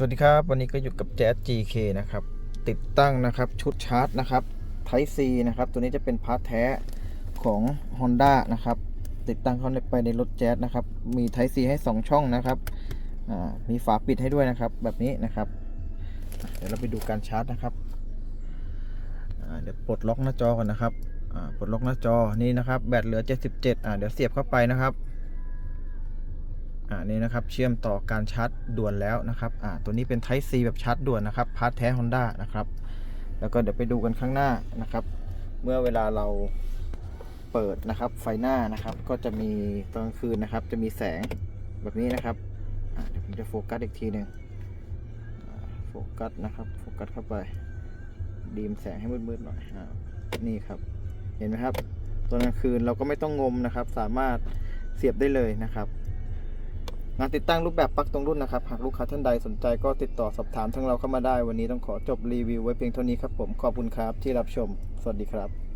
สวัสดีครับ วันนี้ก็อยู่กับแจ๊ส GK นะครับ ติดตั้งนะครับชุดชาร์จนะครับ Type C นะครับ ตัวนี้จะเป็นพาร์ทแท้ของ Honda นะครับ ติดตั้งเข้าไปในรถแจ๊สนะครับ มี Type C ให้ 2 ช่องนะครับมีฝาปิดให้ด้วยนะครับ แบบนี้นะครับ เดี๋ยวเราไปดูการชาร์จนะครับเดี๋ยวปลดล็อกหน้าจอก่อนนะครับปลดล็อกหน้าจอนี่นะครับ แบตเหลือ 77อ่าเดี๋ยวเสียบเข้าไปนะครับ อ่านี่นะครับเชื่อมต่อการชาร์จด่วนแล้วนะครับอ่าตัวนี้เป็น Type C แบบชาร์จด่วนนะครับพาร์ทแท้ Honda นะครับแล้วก็เดี๋ยวไปดูกันข้างหน้านะครับ เมื่อเวลาเราเปิดนะครับไฟหน้านะครับ ก็จะมีตอนกลางคืนนะครับ จะมีแสงแบบนี้นะครับอ่าเดี๋ยวผมจะโฟกัสอีกทีหนึ่งโฟกัสนะครับโฟกัสเข้าไป ดีมแสงให้มืดๆหน่อยอ่านี่ครับเห็นไหมครับตอนกลางคืนเราก็ไม่ต้องงมนะครับ สามารถเสียบได้เลยนะครับ งานติดตั้งรูปแบบปลั๊กตรงรุ่นนะครับ หากลูกค้าท่านใดสนใจก็ติดต่อสอบถามทางเราเข้ามาได้ วันนี้ต้องขอจบรีวิวไว้เพียงเท่านี้ครับผม ขอบคุณครับที่รับชม สวัสดีครับ